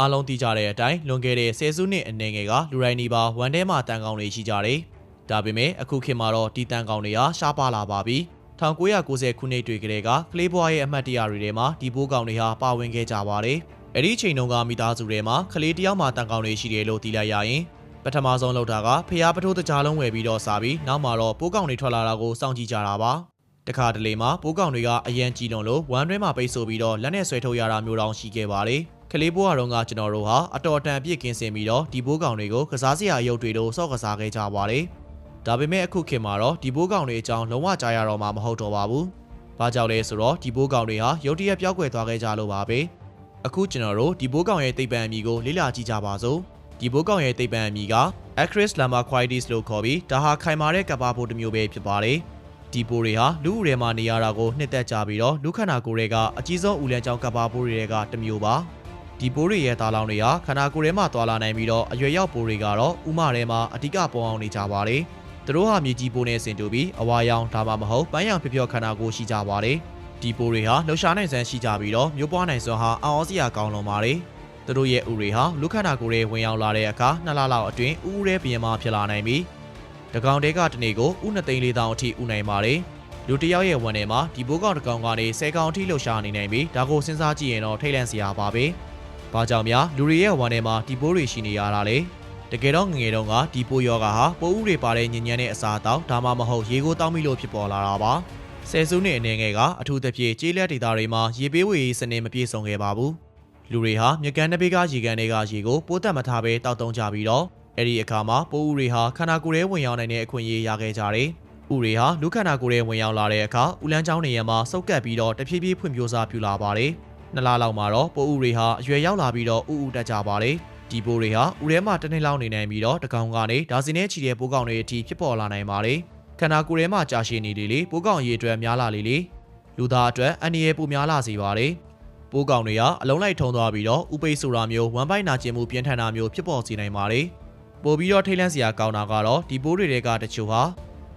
အားလုံးသိကြတဲ့အတိုင်းလွန်ခဲ့တဲ့ဆယ်စုနှစ်အနည်းငယ်ကလူရိုင်းနီပါဝန်ထဲမှာတန်ကောင်တွေရှိကြတယ်။ဒါပေမဲ့အခုခေတ်မှာတော့ဒီတန်ကောင်တွေဟာရှားပါလာပါပြီ။1990ခုနှစ်တွေကလေးကကလေးဘွားရဲ့အမှတ်တရတွေထဲမှာဒီဘိုးကောင်တွေဟာပါဝင်ခဲ့ကြပါတယ်။အဲ့ဒီအချိန်တုန်းကမိသားစုတွေမှာကလေးတယောက်မှတန်ကောင်တွေရှိတယ်လို့သိလိုက်ရရင်ပထမဆုံးလုပ်တာကဖျားပထိုးတကြားလုံးဝယ်ပြီးတော့စားပြီးနောက်မှာတော့ပိုးကောင်တွေထွက်လာတာကိုစောင့်ကြည့်ကြတာပါ။တခါတလေမှာပိုးကောင်တွေကအရန်ကြည်လွန်လို့ဝမ်းတွဲမှာပိတ်ဆို့ပြီးတော့လက်နဲ့ဆွဲထုတ်ရတာမျိုးတောင်ရှိခဲ့ပါတယ်။ ကလေးဘွားတော်ကကျွန်တော်တို့ဟာအတော်တန်ပြည့်ကင်းစင်ပြီးတော့ဒီဘိုးကောင်တွေကိုကစားစရာအယုတ်တွေတို့စော့ကစားခဲ့ကြပါတယ်။ဒါပေမဲ့အခုခေတ်မှာတော့ဒီဘိုးကောင်တွေအကြောင်းလုံးဝကြားရတော့မှမဟုတ်တော့ပါဘူး။ဘာကြောင့်လဲဆိုတော့ဒီဘိုးကောင်တွေဟာရုတ်တရက်ပြောက်ကွယ်သွားခဲ့ကြလို့ပါပဲ။အခုကျွန်တော်တို့ဒီဘိုးကောင်ရဲ့သိပ္ပံအမည်ကိုလေ့လာကြည့်ကြပါစို့။ဒီဘိုးကောင်ရဲ့သိပ္ပံအမည်က Acris lamaquidis လို့ခေါ်ပြီးဒါဟာခိုင်မာတဲ့ကပ်ပါဖို့တစ်မျိုးပဲဖြစ်ပါတယ်။ဒီပိုးတွေဟာလူဦးထဲမှာနေရတာကိုနှစ်သက်ကြပြီးတော့လူခန္ဓာကိုယ်တွေကအကြီးဆုံးဦးလန်းကြောင်းကပ်ပါပိုးတွေကတစ်မျိုးပါ။ ဒီပိုးတွေရဲ့သားလောင်တွေဟာခန္ဓာကိုယ်ထဲမှာသွာလာနိုင်ပြီးတော့အရွယ်ရောက်ပိုးတွေကတော့ဥမထဲမှာအဓိကပေါ်အောင်နေကြပါတယ်။သူတို့ဟာမြေကြီးပိုးနဲ့ဆင်တူပြီးအဝါရောင်ဒါမှမဟုတ်ပန်းရောင်ဖြဖြခန္ဓာကိုယ်ရှိကြပါတယ်။ဒီပိုးတွေဟာလှုပ်ရှားနိုင်စွမ်းရှိကြပြီးတော့မျိုးပွားနိုင်စွမ်းဟာအော်စရာကောင်းလွန်ပါတယ်။သူတို့ရဲ့ဥတွေဟာလူခန္ဓာကိုယ်တွေဝင်ရောက်လာတဲ့အခါနှစ်လလောက်အတွင်းဥဥရဲပြင်မာဖြစ်လာနိုင်ပြီးတကောင်တဲကတနေ့ကိုဥနှစ်သိန်းလေးတောင်အထိဥနိုင်ပါတယ်။လူတစ်ယောက်ရဲ့ဝန်ထဲမှာဒီဘိုးကောင်တစ်ကောင်ကနေ10ကောင်အထိလှုပ်ရှားနေနိုင်ပြီးဒါကိုစဉ်းစားကြည့်ရင်တော့ထိတ်လန့်စရာပါပဲ။ ဘာကြောင့်များလူတွေရဲ့ဝန်ထဲမှာဒီဘိုးတွေရှိနေရတာလဲ။တကယ်တော့ငငယ်တုန်းကဒီပိုးယောဂါဟာပိုးဥတွေပါတဲ့ညဉ့်ညမ်းတဲ့အစာတောက်ဒါမှမဟုတ်ရေကိုတောက်မိလို့ဖြစ်ပေါ်လာတာပါ။ဆယ်စုနှစ်အနေငယ်ကအထူးသဖြင့်ကျေးလက်ဒေသတွေမှာရေပေးဝေရေးစနစ်မပြည့်စုံခဲ့ပါဘူး။လူတွေဟာမြကန်တစ်ပေကရေကန်တွေကရေကိုပိုးတက်မထားဘဲတောက်တုံးကြပြီးတော့အဲ့ဒီအခါမှာပိုးဥတွေဟာခန္ဓာကိုယ်ထဲဝင်ရောက်နိုင်တဲ့အခွင့်အရေးရခဲ့ကြတယ်။ဥတွေဟာလူခန္ဓာကိုယ်ထဲဝင်ရောက်လာတဲ့အခါဥလန်းချောင်းနေရမှာစုပ်ကပ်ပြီးတော့တဖြည်းဖြည်းဖွံ့ဖြိုးစားပြူလာပါတယ်။ နှစ်လလောက်မှာတော့ပိုးဥတွေဟာအရွယ်ရောက်လာပြီးတော့ဥဥတက်ကြပါတယ်။ဒီပိုးတွေဟာဥထဲမှာတစ်နှစ်လောက်နေနိုင်ပြီးတော့တကောင်ကနေဒါစီနဲ့ချီတဲ့ပိုးကောင်တွေအထိဖြစ်ပေါ်လာနိုင်ပါတယ်။ခန္ဓာကိုယ်ထဲမှာကြာရှည်နေလေလေပိုးကောင်ရေအတွက်များလာလေလေလူသားအတွက်အန္တရာယ်ပိုများလာစေပါတယ်။ပိုးကောင်တွေကအလုံးလိုက်ထုံသွားပြီးတော့ဥပိတ်ဆိုတာမျိုးဝမ်ပိုက်နာကျင်မှုပြင်းထန်တာမျိုးဖြစ်ပေါ်စေနိုင်ပါတယ်။ပို့ပြီးတော့ထိတ်လန့်စရာကောင်းတာကတော့ဒီပိုးတွေတွေကတချို့ဟာ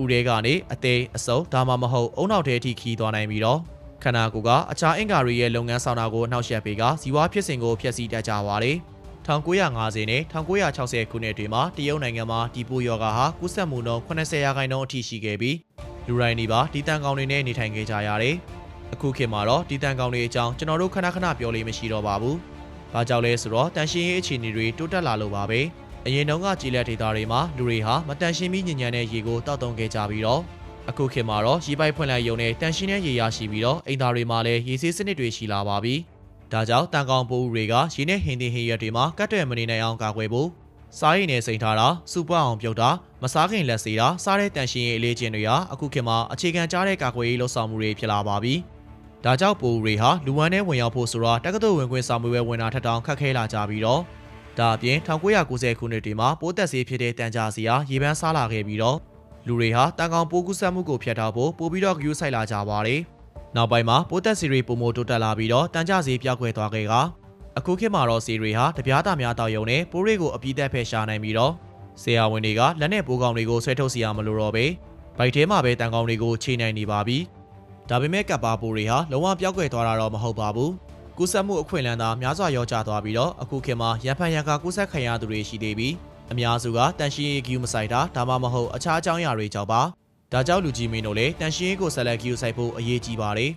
ဥတွေကနေအသေးအစုံဒါမှမဟုတ်အုံနောက်ထဲအထိခီးသွားနိုင်ပြီးတော့ ခန္ဓာကိုယ်ကအခြားအင်္ဂါတွေရဲ့လုပ်ငန်းဆောင်တာကိုနှောက်ယှက်ပေးကဇီဝဖြစ်စဉ်ကိုဖျက်ဆီးတတ်ကြပါတယ်။1950နဲ့1960ခုနှစ်တွေမှာတရုတ်နိုင်ငံမှာဒီပိုယောဂါဟာကူးစက်မှုနှုန်း80ရာခိုင်နှုန်းအထိရှိခဲ့ပြီးလူရိုင်းဒီပါဒီတန်ကောင်တွေနဲ့နေထိုင်ခဲ့ကြရတယ်။အခုခေတ်မှာတော့ဒီတန်ကောင်တွေအကြောင်းကျွန်တော်တို့ခဏခဏပြောလို့မရှိတော့ပါဘူး။ဘာကြောင့်လဲဆိုတော့တန်ရှင်းရေးအခြေအနေတွေတိုးတက်လာလို့ပါပဲ။အရင်တုန်းကကြည်လက်ဒေတာတွေမှာလူတွေဟာမတန်ရှင်းပြီးညဉ့်ညံတဲ့ရေကိုတောက်တုံခဲ့ကြပြီးတော့ အခုခေတ်မှာတော့ရေပိုက်ဖွင့်လိုက်ရုံနဲ့တန်ရှင်းတဲ့ရေရရှိပြီးတော့အိမ်သားတွေမှာလည်းရေဆေးစနစ်တွေရှိလာပါပြီ။ဒါကြောင့်တန်ကောင်ပိုးတွေကရေနဲ့ဟင်းသီးဟင်းရွက်တွေမှာကတ်တဲ့မနေနိုင်အောင်ကာကွယ်ဖို့စားရည်နဲ့စိန်ထားတာစူပွားအောင်ပြုတ်တာမစားခင်လက်စေးတာစားတဲ့တန်ရှင်းရေးအလေးချင်းတွေဟာအခုခေတ်မှာအခြေခံကြားတဲ့ကာကွယ်ရေးလှုပ်ဆောင်မှုတွေဖြစ်လာပါပြီ။ဒါကြောင့်ပိုးတွေဟာလူဝမ်းထဲဝင်ရောက်ဖို့ဆိုတော့တက္ကသိုလ်ဝင်ခွင့်စာမေးပွဲဝင်တာထက်တောင်ခက်ခဲလာကြပြီးတော့ဒါအပြင်1990ခုနှစ်တွေမှာပိုးသက်ဆေးဖြစ်တဲ့တန်ကြာစီဟာရေပန်းစားလာခဲ့ပြီးတော့ လူတွေဟာတန်ကောင်ပိုးကူးစက်မှုကိုဖျက်ထားဖို့ပို့ပြီးတော့ဂရုစိုက်လာကြပါတယ်။နောက်ပိုင်းမှာပိုးသက်စီတွေပုံမတိုးတက်လာပြီးတော့တန်ကြစီပြောက်ကွယ်သွားခဲ့ကအခုခေတ်မှာတော့စီတွေဟာတပြားသားများတောက်ယုံနဲ့ပိုးတွေကိုအပြည့်သက်ဖယ်ရှားနိုင်ပြီးတော့ဆရာဝန်တွေကလက်နဲ့ပိုးကောင်တွေကိုဆွဲထုတ်စီရမလို့တော့ပဲဘိုက်ထဲမှာပဲတန်ကောင်တွေကိုချိန်နိုင်နေပါပြီ။ဒါပေမဲ့ကပ်ပါပိုးတွေဟာလုံးဝပြောက်ကွယ်သွားတာတော့မဟုတ်ပါဘူး။ကူးစက်မှုအခွင့်အလမ်းသာများစွာရောကျသွားပြီးတော့အခုခေတ်မှာရန်ဖန်ရန်ကာကူးစက်ခံရသူတွေရှိသေးပြီး အများစုကတန်ရှင်းရေးဂီယူမဆိုင်တာဒါမှမဟုတ်အခြားအကြောင်းအရာတွေကြောင့်ပါဒါကြောင့်လူကြီးမင်းတို့လည်းတန်ရှင်းရေးကိုဆက်လက်ဂီယူဆိုင်ဖို့အရေးကြီးပါတယ်